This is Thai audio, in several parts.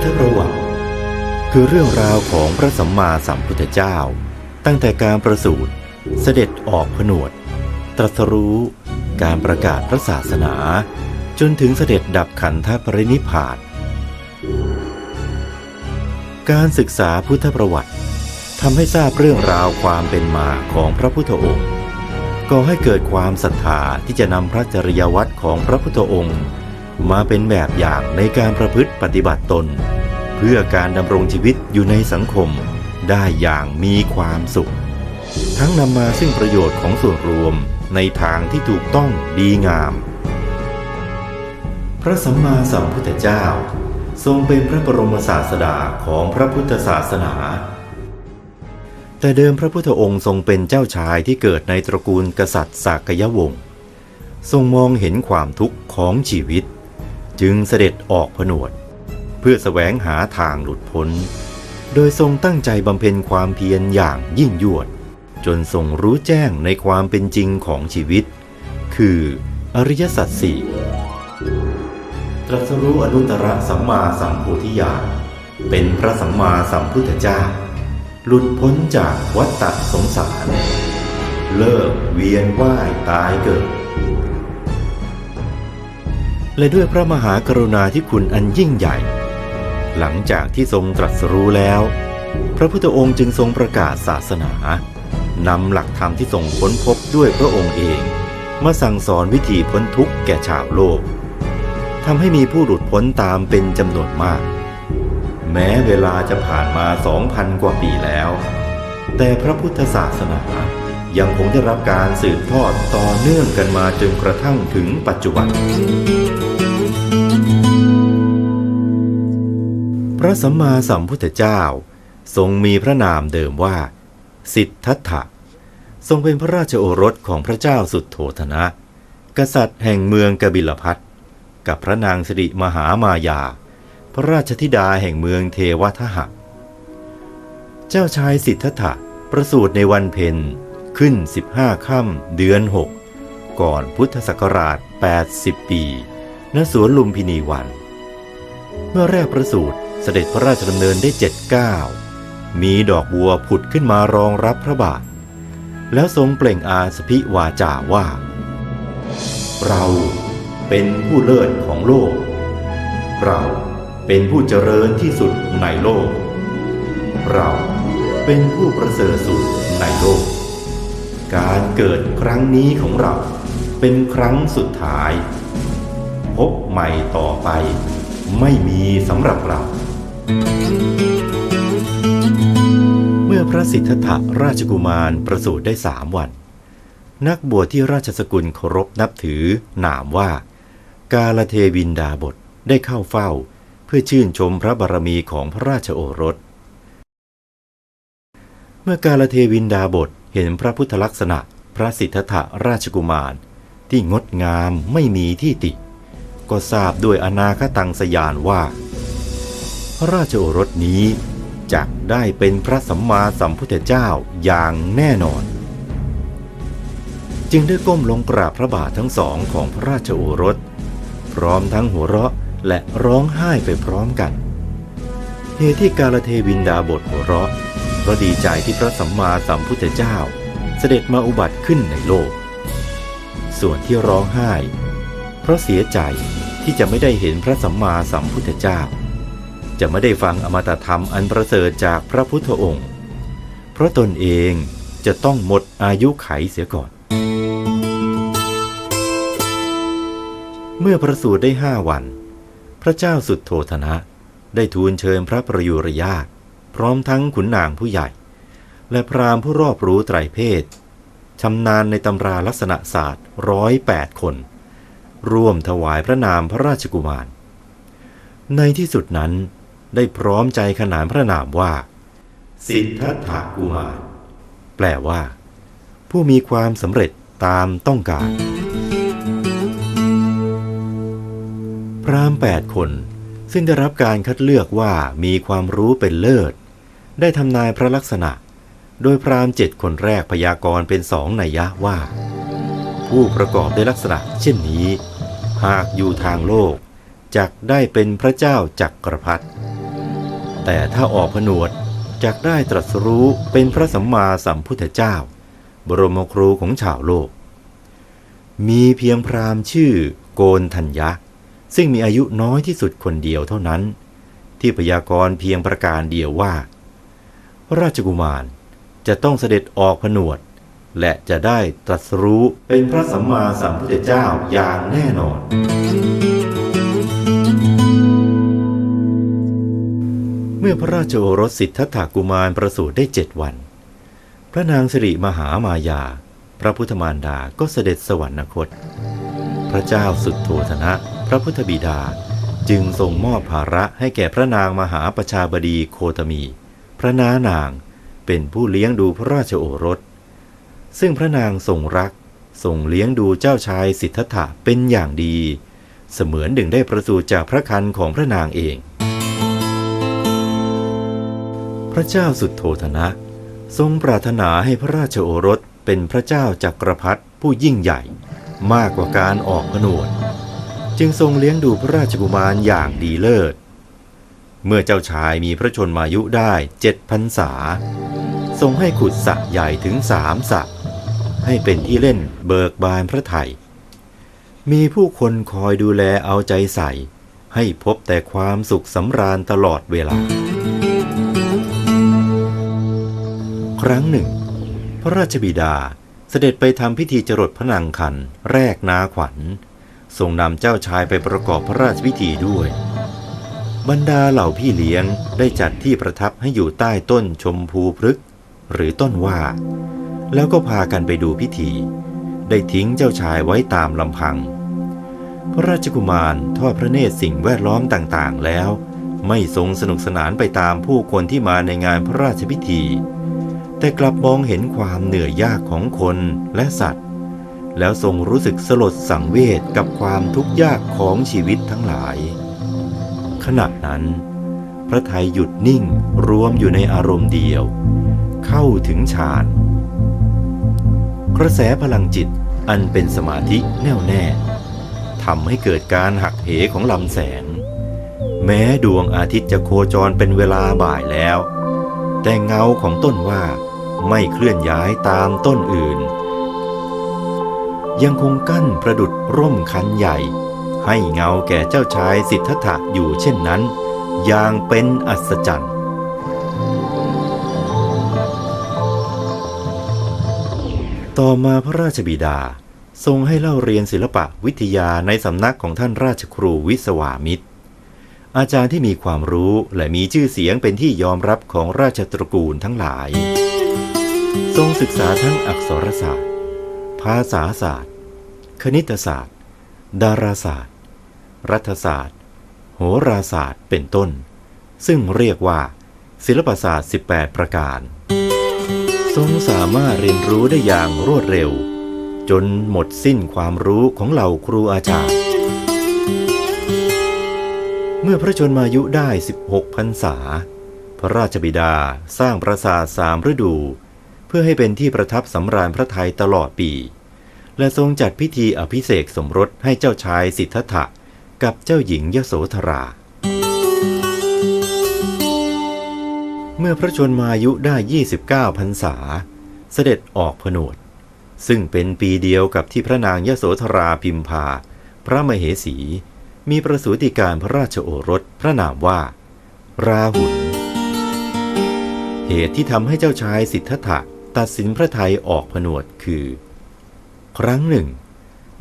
พุทธประวัติ คือเรื่องราวของพระสัมมาสัมพุทธเจ้า ตั้งแต่การประสูติเสด็จออกผนวด ตรัสรู้การประกาศพระศาสนา จนถึงเสด็จดับขันธปรินิพพานการศึกษาพุทธประวัติทำให้ทราบเรื่องราวความเป็นมาของพระพุทธองค์ก่อให้เกิดความศรัทธาที่จะนำพระจริยวัตรของพระพุทธองค์ มาเป็นแบบอย่างในการประพฤติปฏิบัติตน เพื่อการดำรงชีวิตอยู่ในสังคมได้อย่างมีความสุข ทั้งนำมาซึ่งประโยชน์ของส่วนรวมในทางที่ถูกต้องดีงาม พระสัมมาสัมพุทธเจ้า ทรงเป็นพระบรมศาสดาของพระพุทธศาสนาแต่เดิมพระพุทธองค์ทรงเป็นเจ้าชายที่เกิดในตระกูลกษัตริย์สากยวงศ์ทรงมองเห็นความทุกข์ของชีวิต จึงเสด็จออกผนวด เพื่อแสวงหาทางหลุดพ้น โดยทรงตั้งใจบำเพ็ญความเพียรอย่างยิ่งยวด จนทรงรู้แจ้งในความเป็นจริงของชีวิต คืออริยสัจสี่ตรัสรู้อนุตตรสัมมาสัมโพธิญาณเป็นพระสัมมาสัมพุทธเจ้า หลุดพ้นจากวัฏฏสงสาร เลิกเวียนว่ายตายเกิด และด้วยพระมหากรุณาธิคุณอันยิ่งใหญ่ หลังจากที่ทรงตรัสรู้แล้ว พระพุทธองค์จึงทรงประกาศศาสนานำหลักธรรมที่ทรงค้นพบด้วยพระองค์เอง มาสั่งสอนวิธีพ้นทุกข์แก่ชาวโลกทำให้มีผู้หลุดพ้นตามเป็นจำนวนมาก แม้เวลาจะผ่านมาสองพันกว่าปีแล้ว แต่พระพุทธศาสนายังคงได้รับการสืบทอดต่อเนื่องกันมาจนกระทั่งถึงปัจจุบัน พระสัมมาสัมพุทธเจ้า ทรงมีพระนามเดิมว่า สิทธัตถะ ทรงเป็นพระราชโอรสของพระเจ้าสุดโธธนะ กษัตริย์แห่งเมืองกบิลพัทกับพระนางสิริมหามายา พระราชธิดาแห่งเมืองเทวทหะ เจ้าชายสิทธัตถะประสูติในวันเพ็ญขึ้น 15ค่ำเดือน 6 ก่อนพุทธศักราช 80 ปี ณ สวนลุมพินีวัน เมื่อแรกประสูติเสด็จพระราชดำเนินได้เจ็ดก้าวมีดอกบัวผุดขึ้นมารองรับพระบาท แล้วทรงเปล่งอาสพิวาจาว่า เราเป็นผู้เลิศของโลก เราเป็นผู้เจริญที่สุดในโลก เราเป็นผู้ประเสริฐสุดในโลก การเกิดครั้งนี้ของเราเป็นครั้งสุดท้าย พบใหม่ต่อไป ไม่มีสำหรับเรา เมื่อพระสิทธัตถะราชกุมารประสูติได้สามวัน นักบวชที่ราชสกุลเคารพนับถือนามว่า กาลเทวินดาบทได้เข้าเฝ้า เพื่อชื่นชมพระบารมีของพระราชโอรส เมื่อกาลเทวินดาบทเห็นพระพุทธลักษณะพระสิทธัตถะราชกุมารที่งดงามไม่มีที่ติ ก็ทราบด้วยอนาคตังสยานว่า พระราชโอรสนี้จะได้เป็นพระสัมมาสัมพุทธเจ้าอย่างแน่นอน จึงได้ก้มลงกราบพระบาททั้งสองของพระราชโอรส พร้อมทั้งหัวเราะและร้องไห้ไปพร้อมกันเหตุที่กาลเทวินดาบทหัวเราะเพราะดีใจที่พระสัมมาสัมพุทธเจ้า เสด็จมาอุบัติขึ้นในโลก ส่วนที่ร้องไห้ เพราะเสียใจ ที่จะไม่ได้เห็นพระสัมมาสัมพุทธเจ้า จะไม่ได้ฟังอมตะธรรมอันประเสริฐจากพระพุทธองค์ เพราะตนเองจะต้องหมดอายุไขเสียก่อน เมื่อประสูติได้ห้าวัน พระเจ้าสุดโทธนะ ได้ทูลเชิญพระประยุรญาตพร้อมทั้งขุนนางผู้ใหญ่ และพราหมณ์ผู้รอบรู้ไตรเพศชำนาญในตำราลักษณะศาสตร์ร้อยแปดคน ร่วมถวายพระนามพระราชกุมาร ในที่สุดนั้นได้พร้อมใจขนานพระนามว่า สิทธัตถกุมาร แปลว่า ผู้มีความสำเร็จตามต้องการ พรามแปดคนซึ่งได้รับการคัดเลือกว่ามีความรู้เป็นเลิศ ได้ทำนายพระลักษณะ โดยพรามเจ็ดคนแรกพยากรณ์เป็นสองนัยยะว่า ผู้ประกอบด้วยลักษณะเช่นนี้ หากอยู่ทางโลกจักได้เป็นพระเจ้าจักรพรรดิแต่ถ้าออกผนวดจักได้ตรัสรู้เป็นพระสัมมาสัมพุทธเจ้า บรมครูของชาวโลก มีเพียงพราหมณ์ชื่อโกนทัญญะ ซึ่งมีอายุน้อยที่สุดคนเดียวเท่านั้น ที่พยากรณ์เพียงประการเดียวว่า ราชกุมารจะต้องเสด็จออกผนวด และจะได้ตรัสรู้เป็นพระสัมมาสัมพุทธเจ้าอย่างแน่นอน เมื่อพระราชโอรสสิทธัตถกุมารประสูติได้เจ็ดวัน พระนางสิริมหามายา พระพุทธมารดาก็เสด็จสวรรคต พระเจ้าสุดโทธนะ พระพุทธบิดาจึงทรงมอบภาระให้แก่พระนางมหาประชาบดีโคตมี พระนานางเป็นผู้เลี้ยงดูพระราชโอรส ซึ่งพระนางทรงรักทรงเลี้ยงดูเจ้าชายสิทธัตถะเป็นอย่างดี เสมือนดึงได้ประสูติจากพระคันของพระนางเอง พระเจ้าสุดโทธนะ ทรงปรารถนาให้พระราชโอรสเป็นพระเจ้าจักรพรรดิผู้ยิ่งใหญ่ มากกว่าการออกผนวด จึงทรงเลี้ยงดูพระราชกุมารอย่างดีเลิศ เมื่อเจ้าชายมีพระชนมายุได้เจ็ดพรรษา ทรงให้ขุดสระใหญ่ถึงสามสระ ให้เป็นที่เล่นเบิกบานพระไทย มีผู้คนคอยดูแลเอาใจใส่ ให้พบแต่ความสุขสำราญตลอดเวลา ครั้งหนึ่ง พระราชบิดาเสด็จไปทำพิธีจรดพระนางคัน แรกนาขวัญทรงนำเจ้าชายไปประกอบพระราชพิธีด้วย บรรดาเหล่าพี่เลี้ยงได้จัดที่ประทับให้อยู่ใต้ต้นชมพูพฤกษ์หรือต้นว่า แล้วก็พากันไปดูพิธี ได้ทิ้งเจ้าชายไว้ตามลำพัง พระราชกุมารทอดพระเนตรสิ่งแวดล้อมต่างๆ แล้ว ไม่ทรงสนุกสนานไปตามผู้คนที่มาในงานพระราชพิธี แต่กลับมองเห็นความเหนื่อยยากของคนและสัตว์ แล้วทรงรู้สึกสลดสังเวชกับความทุกข์ยากของชีวิตทั้งหลาย ขณะนั้น พระไทยหยุดนิ่งรวมอยู่ในอารมณ์เดียว เข้าถึงฌาน กระแสพลังจิตอันเป็นสมาธิแน่วแน่ทำให้เกิดการหักเหของลำแสง แม้ดวงอาทิตย์จะโคจรเป็นเวลาบ่ายแล้ว แต่เงาของต้นว่าไม่เคลื่อนย้ายตามต้นอื่น ยังคงกั้นประดุดร่มคันใหญ่ ให้เงาแก่เจ้าชายสิทธัตถะอยู่เช่นนั้น อย่างเป็นอัศจรรย์ ต่อมาพระราชบิดา ทรงให้เล่าเรียนศิลปะวิทยาในสำนักของท่านราชครูวิสวามิตร อาจารย์ที่มีความรู้และมีชื่อเสียงเป็นที่ยอมรับของราชตระกูลทั้งหลาย ทรงศึกษาทั้งอักษรศาสตร์ ภาษาศาสตร์ คณิตศาสตร์ ดาราศาสตร์ รัฐศาสตร์ โหราศาสตร์เป็นต้น ซึ่งเรียกว่า ศิลปศาสตร์ 18 ประการ ทรงสามารถเรียนรู้ได้อย่างรวดเร็ว จนหมดสิ้นความรู้ของเหล่าครูอาจารย์ เมื่อพระชนมายุได้ 16พรรษา พระราชบิดาสร้างปราสาทสามฤดู เพื่อให้เป็นที่ประทับสำราญพระไทยตลอดปี และทรงจัดพิธีอภิเษกสมรสให้เจ้าชายสิทธัตถะกับเจ้าหญิงยโสธรา เมื่อพระชนมายุได้ 29พรรษา เสด็จออกผนวด ซึ่งเป็นปีเดียวกับที่พระนางยโสธราพิมพา พระมเหสี มีประสูติการพระราชโอรสพระนามว่า ราหุลเหตุที่ทำให้เจ้าชายสิทธัตถะตัดสินพระไทยออกผนวดคือ ครั้งหนึ่ง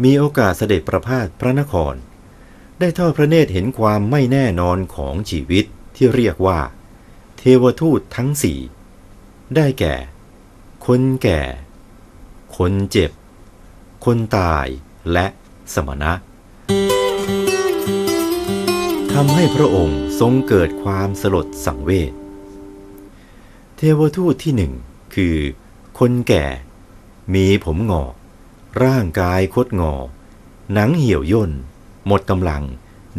มีโอกาสเสด็จประพาสพระนคร ได้ทอดพระเนตรเห็นความไม่แน่นอนของชีวิตที่เรียกว่า เทวทูตทั้งสี่ได้แก่ คนแก่ คนเจ็บ คนตายและสมณะทำให้พระองค์ทรงเกิดความสลดสังเวช เทวทูตที่หนึ่งคือ คนแก่ มีผมงอก ร่างกายคดงอ หนังเหี่ยวย่น หมดกำลัง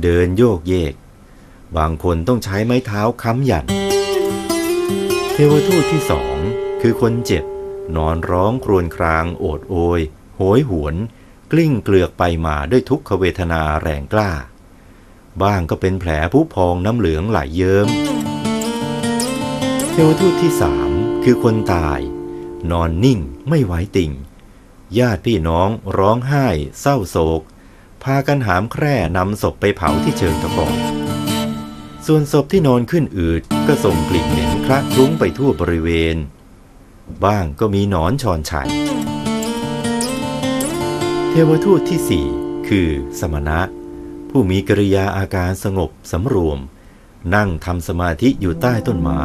เดินโยกเยก บางคนต้องใช้ไม้เท้าค้ำยัน วทูตที่สองคือคนเจ็บ นอนร้องครวญคราง โอดโอย โหยหวน กลิ้งเกลือกไปมาด้วยทุกขเวทนาแรงกล้า บ้างก็เป็นแผลผุพองน้ำเหลืองไหลยเยิ้มเทวทูตที่สามคือคนตาย นอนนิ่งไม่ไหวติ่ง ญาติพี่น้องร้องไห้ เศร้าโศก พากันหามแคร่นำศพไปเผาที่เชิงตะกอนส่วนศพที่นอนขึ้นอืดก็ส่งกลิ่นเหม็น ละคลุ้งไปทั่วบริเวณ บ้างก็มีหนอนชอนชัย เทวทูตที่สี่คือสมณะ ผู้มีกริยาอาการสงบสำรวม นั่งทำสมาธิอยู่ใต้ต้นไม้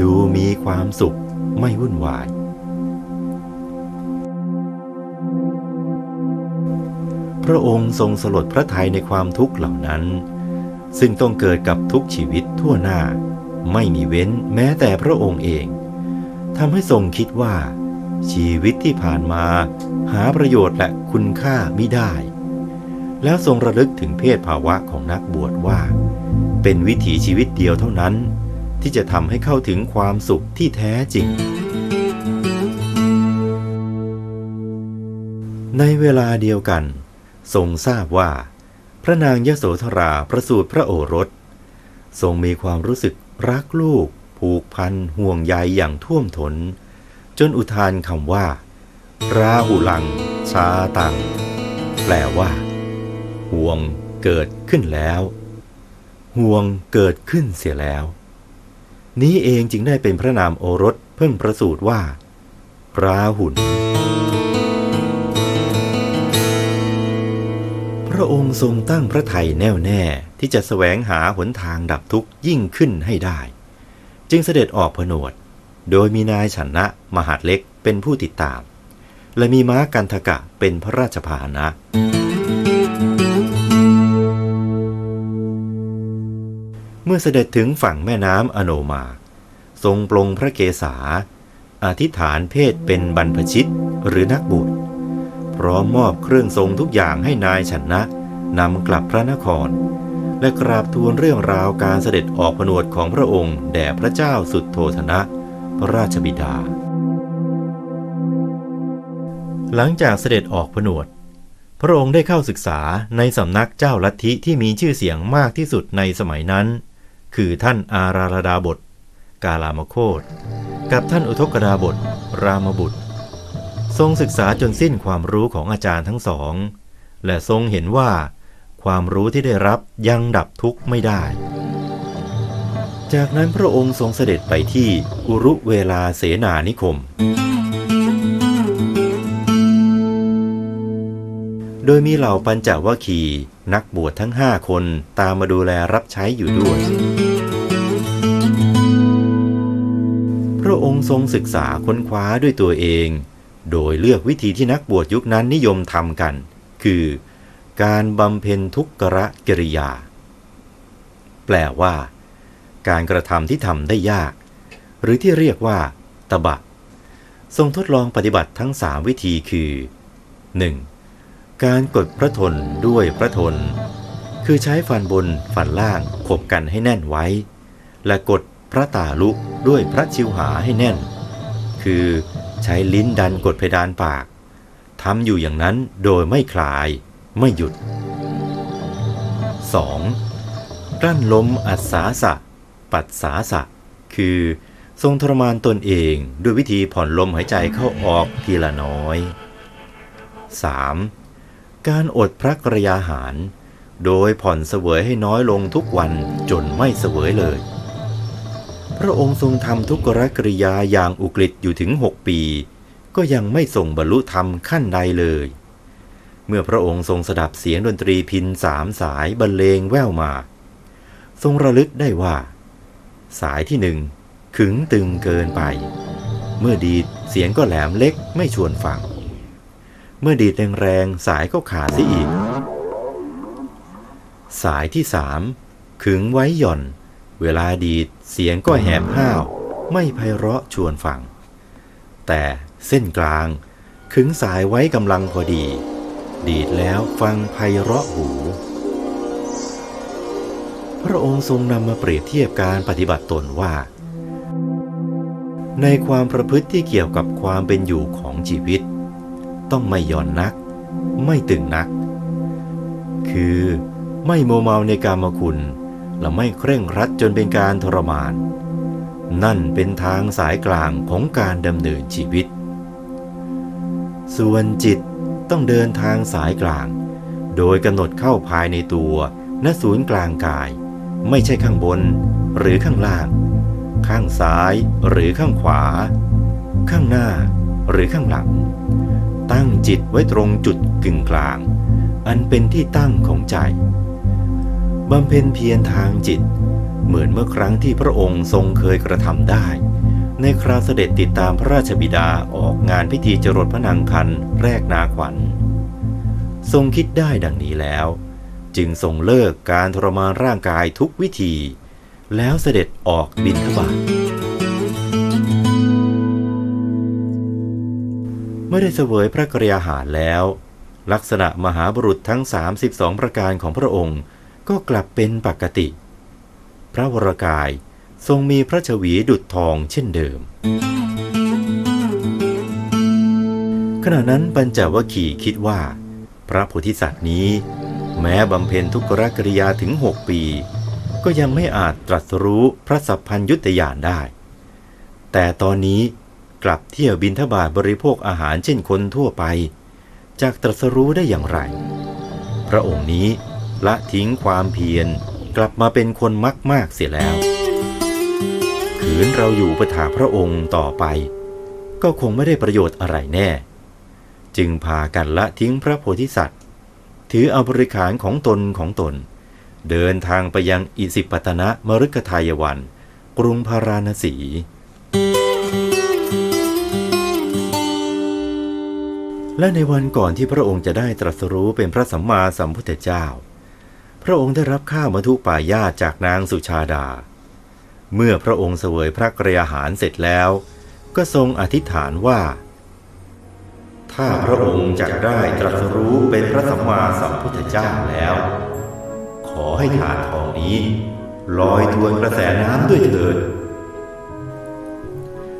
ดูมีความสุขไม่วุ่นวาย พระองค์ทรงสลดพระทัยในความทุกข์เหล่านั้น ซึ่งต้องเกิดกับทุกชีวิตทั่วหน้า ไม่มีเว้นแม้แต่พระองค์เองทำให้ทรงคิดว่า ชีวิตที่ผ่านมาหาประโยชน์และคุณค่าไม่ได้ แล้วทรงระลึกถึงเพศภาวะของนักบวชว่า เป็นวิถีชีวิตเดียวเท่านั้น ที่จะทำให้เข้าถึงความสุขที่แท้จริง ในเวลาเดียวกัน ทรงทราบว่า พระนางยโสธราประสูติพระโอรส ทรงมีความรู้สึก รักลูก ผูกพันห่วงใยอย่างท่วมทนจนอุทานคำว่า ราหุลังชาตัง แปลว่า ห่วงเกิดขึ้นแล้ว ห่วงเกิดขึ้นเสียแล้ว นี้เองจึงได้เป็นพระนามโอรสเพิ่งประสูติว่า ราหุลพระองค์ทรงตั้งพระไทยแน่วแน่ ที่จะแสวงหาหนทางดับทุกข์ยิ่งขึ้นให้ได้ จึงเสด็จออกผนวด โดยมีนายชนะมหาดเล็กเป็นผู้ติดตาม และมีม้ากันทกะเป็นพระราชพาหนะ เมื่อเสด็จถึงฝั่งแม่น้ำอโนมา ทรงปลงพระเกศาอธิษฐานเพศเป็นบรรพชิตหรือนักบุตรพร้อมมอบเครื่องทรงทุกอย่างให้นายชนะนำกลับพระนคร และกราบทูลเรื่องราวการเสด็จออกผนวดของพระองค์แด่พระเจ้าสุดโทธนะ พระราชบิดา หลังจากเสด็จออกผนวด พระองค์ได้เข้าศึกษาในสำนักเจ้าลัทธิที่มีชื่อเสียงมากที่สุดในสมัยนั้น คือท่านอาราลดาบท กาลามโคตกับท่านอุทกดาบท รามบุตร ทรงศึกษาจนสิ้นความรู้ของอาจารย์ทั้งสอง และทรงเห็นว่า ความรู้ที่ได้รับยังดับทุกข์ไม่ได้ จากนั้นพระองค์ทรงเสด็จไปที่อุรุเวลาเสนานิคม โดยมีเหล่าปัญจวัคคีย์นักบวชทั้งห้าคนตามมาดูแลรับใช้อยู่ด้วย พระองค์ทรงศึกษาค้นคว้าด้วยตัวเอง โดยเลือกวิธีที่นักบวชยุคนั้นนิยมทำกัน คือ การบำเพ็ญทุกขระกิริยา แปลว่า การกระทำที่ทำได้ยาก หรือที่เรียกว่า ตบะ ทรงทดลองปฏิบัติทั้งสามวิธีคือ 1. การกดพระทนด้วยพระทน คือใช้ฟันบนฟันล่างขบกันให้แน่นไว้ และกดพระตาลุด้วยพระชิวหาให้แน่น คือใช้ลิ้นดันกดเพดานปากทำอยู่อย่างนั้นโดยไม่คลาย ไม่หยุด 2. กลั้นลมอัศสาสะ ปัดสาสะ คือ ทรงทรมานตนเองด้วยวิธีผ่อนลมหายใจเข้าออกทีละน้อย 3. การอดพระกรยาหาร โดยผ่อนเสวยให้น้อยลงทุกวันจนไม่เสวยเลย พระองค์ทรงทำทุกขกริยาอย่างอุกฤษอยู่ถึงหกปี ก็ยังไม่ทรงบรรลุธรรมขั้นใดเลย เมื่อพระองค์ทรงสดับเสียงดนตรีพินสามสายบรรเลงแว่วมา ทรงระลึกได้ว่า สายที่หนึ่งขึงตึงเกินไป เมื่อดีดเสียงก็แหลมเล็กไม่ชวนฟัง เมื่อดีดแรงๆสายก็ขาดเสียอีก สายที่สามขึงไว้หย่อน เวลาดีดเสียงก็แหบห้าว ไม่ไพเราะชวนฟัง แต่เส้นกลางขึงสายไว้กำลังพอดี ดีดแล้วฟังไพเราะหู พระองค์ทรงนำมาเปรียบเทียบการปฏิบัติตนว่า ในความประพฤติที่เกี่ยวกับความเป็นอยู่ของชีวิต ต้องไม่หย่อนนัก ไม่ตึงนัก คือไม่โมเมาในกามคุณ และไม่เคร่งรัดจนเป็นการทรมาน นั่นเป็นทางสายกลางของการดำเนินชีวิต ส่วนจิต ต้องเดินทางสายกลาง โดยกำหนดเข้าภายในตัวณศูนย์กลางกาย ไม่ใช่ข้างบนหรือข้างล่าง ข้างซ้ายหรือข้างขวา ข้างหน้าหรือข้างหลัง ตั้งจิตไว้ตรงจุดกึ่งกลาง อันเป็นที่ตั้งของใจบำเพ็ญเพียรทางจิต เหมือนเมื่อครั้งที่พระองค์ทรงเคยกระทำได้ ในคราวเสด็จติดตามพระราชบิดาออกงานพิธีจรดพระนางคันแรกนาขวัญ ทรงคิดได้ดังนี้แล้ว จึงทรงเลิกการทรมานร่างกายทุกวิธี แล้วเสด็จออกบินทบาทเมื่อได้เสวยพระกรยาหารแล้ว ลักษณะมหาบุรุษทั้ง 32 ประการของพระองค์ก็กลับเป็นปกติ พระวรกาย ทรงมีพระชวีดุจทองเช่นเดิม ขณะนั้นปัญจวัคคีคิดว่า พระโพธิสัตว์นี้ แม้บำเพ็ญทุกขกริยาถึงหกปี ก็ยังไม่อาจตรัสรู้พระสัพพัญยุตยานได้ แต่ตอนนี้กลับเที่ยวบินทบาทบริโภคอาหารเช่นคนทั่วไป จากตรัสรู้ได้อย่างไร พระองค์นี้ละทิ้งความเพียรกลับมาเป็นคนมักมากเสียแล้ว ขืนเราอยู่ประถาพระองค์ต่อไป ก็คงไม่ได้ประโยชน์อะไรแน่ จึงพากันละทิ้งพระโพธิสัตว์ ถือเอาบริขารของตนของตน เดินทางไปยังอิสิปตนะมฤคทายวัน กรุงพาราณสี และในวันก่อนที่พระองค์จะได้ตรัสรู้เป็นพระสัมมาสัมพุทธเจ้า พระองค์ได้รับข้าวมัทุปายาจากนางสุชาดา เมื่อพระองค์เสวยพระกรยาหารเสร็จแล้ว ก็ทรงอธิษฐานว่า ถ้าพระองค์จะได้ตรัสรู้เป็นพระสัมมาสัมพุทธเจ้าแล้ว ขอให้ถาดทองนี้ลอยทวนกระแสน้ำด้วยเถิด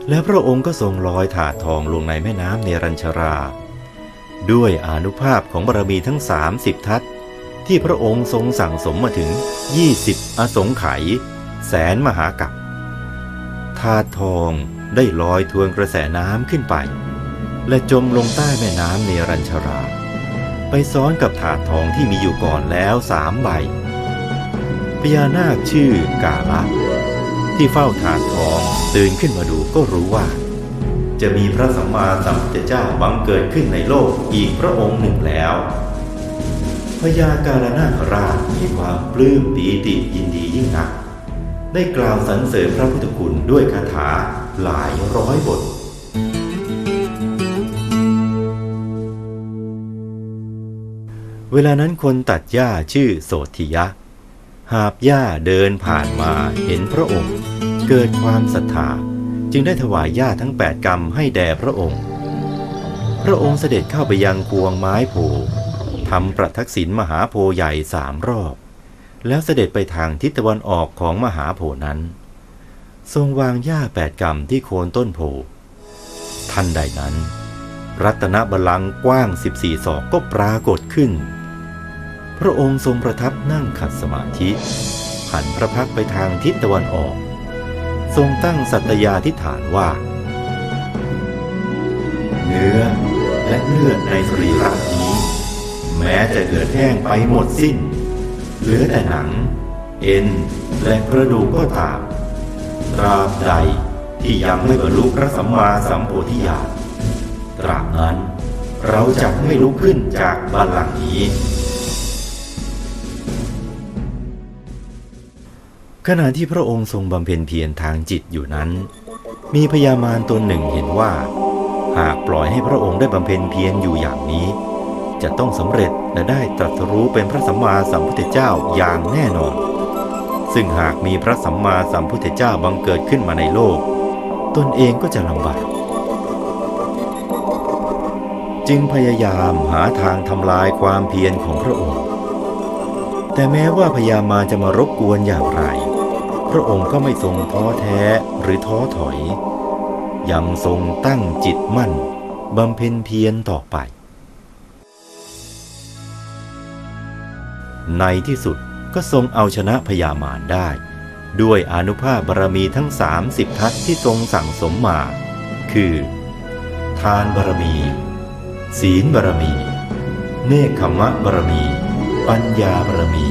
แล้วพระองค์ก็ทรงลอยถาดทองลงในแม่น้ำเนรัญชรา ด้วยอนุภาพของบารมีทั้ง 30 ทัศที่พระองค์ทรงสั่งสมมาถึง 20 อสงไขย แสนมหากัปถาดทองได้ลอยทวนกระแสน้ำขึ้นไป และจมลงใต้แม่น้ำเนรัญชรา ไปซ้อนกับถาดทองที่มีอยู่ก่อนแล้วสามใบพญานาคชื่อกาละ ที่เฝ้าถาดทองตื่นขึ้นมาดูก็รู้ว่า จะมีพระสัมมาสัมพุทธเจ้าบังเกิดขึ้นในโลกอีกพระองค์หนึ่งแล้วพญาการนาคราชมีความปลื้มปีติยินดียิ่งนัก ได้กล่าวสรรเสริญพระพุทธคุณด้วยคาถาหลายร้อยบทเวลานั้นคนตัดหญ้าชื่อโสธิยะ หาบหญ้าเดินผ่านมาเห็นพระองค์ เกิดความศรัทธาจึงได้ถวายหญ้าทั้งแปดกรรมให้แด่พระองค์ พระองค์เสด็จเข้าไปยังพวงไม้โพทำประทักษิณมหาโพใหญ่สามรอบ แล้วเสด็จไปทางทิศตะวันออกของมหาโพนั้น ทรงวางหญ้าแปดกรรมที่โคนต้นโพธิ์ทันใดนั้น รัตนบัลลังก์กว้าง 14 ศอกก็ปรากฏขึ้น พระองค์ทรงประทับนั่งขัดสมาธิหันพระพักไปทางทิศตะวันออก ทรงตั้งสัตยาธิฐานว่า เนื้อและเลือดในสรีระนี้ แม้จะเหือดแห้งไปหมดสิ้น เหลือแต่หนัง เอ็นและกระดูกก็ตามตราบใดที่ยังไม่บรรลุพระสัมมาสัมโพธิญาณตราบนั้นเราจะไม่ลุกขึ้นจากบัลลังก์นี้ ขณะที่พระองค์ทรงบำเพ็ญเพียรทางจิตอยู่นั้น มีพญามารตนหนึ่งเห็นว่า หากปล่อยให้พระองค์ได้บำเพ็ญเพียรอยู่อย่างนี้ จะต้องสำเร็จและได้ตรัสรู้เป็นพระสัมมาสัมพุทธเจ้าอย่างแน่นอน ซึ่งหากมีพระสัมมาสัมพุทธเจ้าบังเกิดขึ้นมาในโลก ตนเองก็จะลำบาก จึงพยายามหาทางทำลายความเพียรของพระองค์ แต่แม้ว่าพญามารจะมารบกวนอย่างไร พระองค์ก็ไม่ทรงท้อแท้หรือท้อถอย ยังทรงตั้งจิตมั่นบำเพ็ญเพียรต่อไป ในที่สุดก็ทรงเอาชนะพญามารได้ ด้วยอนุภาพบารมีทั้ง 30 ทัศที่ทรงสั่งสมมา คือ ทานบารมี ศีลบารมี เนคขมะบารมี ปัญญาบารมี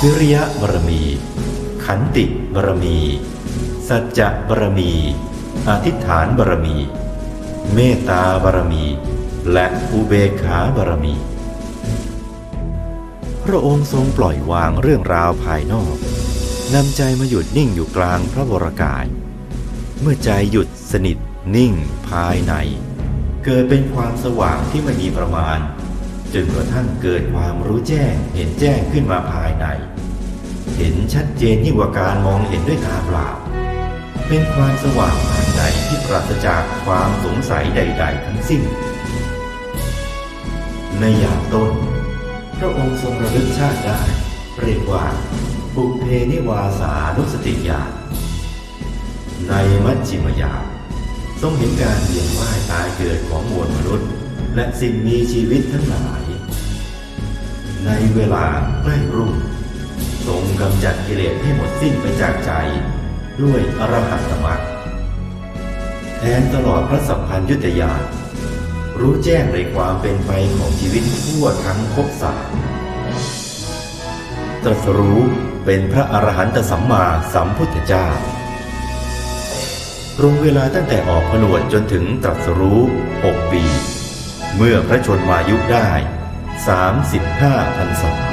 วิริยะบารมี ขันติบารมี สัจจะบารมี อธิษฐานบารมี เมตตาบารมี และอุเบกขาบารมี พระองค์ทรงปล่อยวางเรื่องราวภายนอกนำใจมาหยุดนิ่งอยู่กลางพระวรกาย เมื่อใจหยุดสนิทนิ่งภายใน เกิดเป็นความสว่างที่ไม่มีประมาณ จนกระทั่งเกิดความรู้แจ้งเห็นแจ้งขึ้นมาภายใน เห็นชัดเจนยิ่งกว่าการมองเห็นด้วยตาเปล่า เป็นความสว่างภายในที่ปราศจากความสงสัยใด ๆ ทั้งสิ้น ในอย่างต้น พระองค์ทรงระลึกชาติได้ เรียกว่าบุพเพนิวาสานุสติญาณในมัจจิมยานทรงเห็นการเวียนว่ายตายเกิดของมวลมนุษย์ และสิ่งมีชีวิตทั้งหลาย ในเวลาใกล้รุ่งทรงกำจัดกิเลสให้หมดสิ้นไปจากใจ ด้วยอรหัตตมรรคแทนตลอดพระสัพพัญยุตยาน รู้แจ้งในความเป็นไปของชีวิตทั่วทั้งภพสามตรัสรู้เป็นพระอรหันตสัมมาสัมพุทธเจ้าตรงเวลาตั้งแต่ออกผนวดจนถึงตรัสรู้ 6 ปี เมื่อพระชนมายุได้ 35พรรษา